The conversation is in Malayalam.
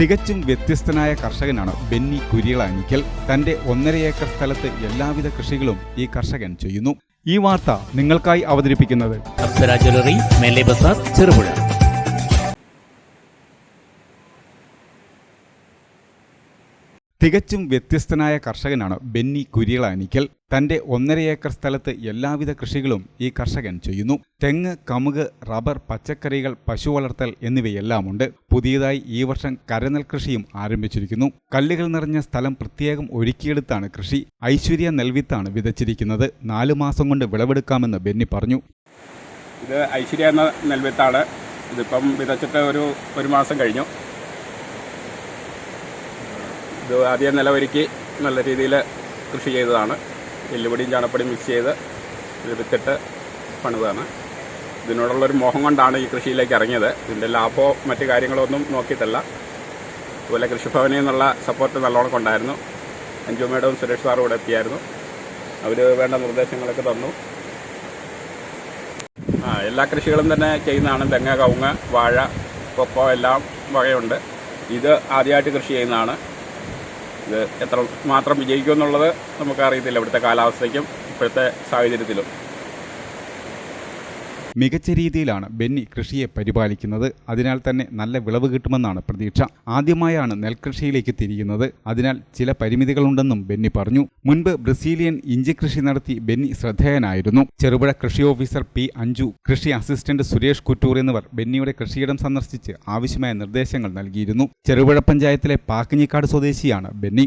തികച്ചും വ്യത്യസ്തനായ കർഷകനാണ് ബെന്നി കുര്യളാനിക്കൽ തന്റെ ഒന്നര ഏക്കർ സ്ഥലത്ത് എല്ലാവിധ കൃഷികളും ഈ കർഷകൻ ചെയ്യുന്നു. ഈ വാർത്ത നിങ്ങൾക്കായി അവതരിപ്പിക്കുന്നത് ചെറുപുഴ. തികച്ചും വ്യത്യസ്തനായ കർഷകനാണ് ബെന്നി കുര്യളാനിക്കൽ തന്റെ ഒന്നര ഏക്കർ സ്ഥലത്ത് എല്ലാവിധ കൃഷികളും ഈ കർഷകൻ ചെയ്യുന്നു. തെങ്ങ് കമുക് റബ്ബർ പച്ചക്കറികൾ പശു വളർത്തൽ എന്നിവയെല്ലാമുണ്ട്. പുതിയതായി ഈ വർഷം കരനൽ കൃഷിയും ആരംഭിച്ചിരിക്കുന്നു. കല്ലുകൾ നിറഞ്ഞ സ്ഥലം പ്രത്യേകം ഒരുക്കിയെടുത്താണ് കൃഷി. ഐശ്വര്യ നെൽവിത്താണ് വിതച്ചിരിക്കുന്നത്. നാലു മാസം കൊണ്ട് വിളവെടുക്കാമെന്ന് ബെന്നി പറഞ്ഞു. ഇത് ഐശ്വര്യ എന്ന നെൽവിത്താണ്. ഇതിപ്പം വിതച്ചിട്ട് ഒരു ഒരു മാസം കഴിഞ്ഞു. ഇത് ആദ്യം നിലവൊരുക്കി നല്ല രീതിയിൽ കൃഷി ചെയ്തതാണ്. എല്ലുപൊടിയും ചാണപ്പൊടിയും മിക്സ് ചെയ്ത് ഇത് വിത്തിട്ട് പണിതാണ്. ഇതിനോടുള്ളൊരു മോഹം കൊണ്ടാണ് ഈ കൃഷിയിലേക്ക് ഇറങ്ങിയത്. ഇതിന്റെ ലാഭമോ മറ്റു കാര്യങ്ങളോ ഒന്നും നോക്കിയിട്ടല്ല. അതുപോലെ കൃഷിഭവനിൽ നിന്നുള്ള സപ്പോർട്ട് നല്ലോണം കൊണ്ടായിരുന്നു. അഞ്ചു മേഡവും സുരേഷ് സാറും ഇവിടെ എത്തിയായിരുന്നു. അവർ വേണ്ട നിർദ്ദേശങ്ങളൊക്കെ തന്നു. ആ എല്ലാ കൃഷികളും തന്നെ ചെയ്യുന്നതാണ്. തെങ്ങ് കവുങ്ങ് വാഴ കൊക്കോ എല്ലാം വകയുണ്ട്. ഇത് ആദ്യമായിട്ട് കൃഷി ചെയ്യുന്നതാണ്. ഇത് എത്ര മാത്രം വിജയിക്കുമെന്നുള്ളത് നമുക്കറിയത്തില്ല ഇവിടുത്തെ കാലാവസ്ഥയ്ക്കും ഇപ്പോഴത്തെ സാഹചര്യത്തിലും. മികച്ച രീതിയിലാണ് ബെന്നി കൃഷിയെ പരിപാലിക്കുന്നത്. അതിനാൽ തന്നെ നല്ല വിളവ് കിട്ടുമെന്നാണ് പ്രതീക്ഷ. ആദ്യമായാണ് നെൽകൃഷിയിലേക്ക് തിരിയുന്നത്. അതിനാൽ ചില പരിമിതികളുണ്ടെന്നും ബെന്നി പറഞ്ഞു. മുൻപ് ബ്രസീലിയൻ ഇഞ്ചി കൃഷി നടത്തി ബെന്നി ശ്രദ്ധേയനായിരുന്നു. ചെറുപുഴ കൃഷി ഓഫീസർ പി അഞ്ജു കൃഷി അസിസ്റ്റന്റ് സുരേഷ് കുറ്റൂർ എന്നിവർ ബെന്നിയുടെ കൃഷിയിടം സന്ദർശിച്ച് ആവശ്യമായ നിർദ്ദേശങ്ങൾ നൽകിയിരുന്നു. ചെറുപുഴ പഞ്ചായത്തിലെ പാക്കിഞ്ഞിക്കാട് സ്വദേശിയാണ് ബെന്നി.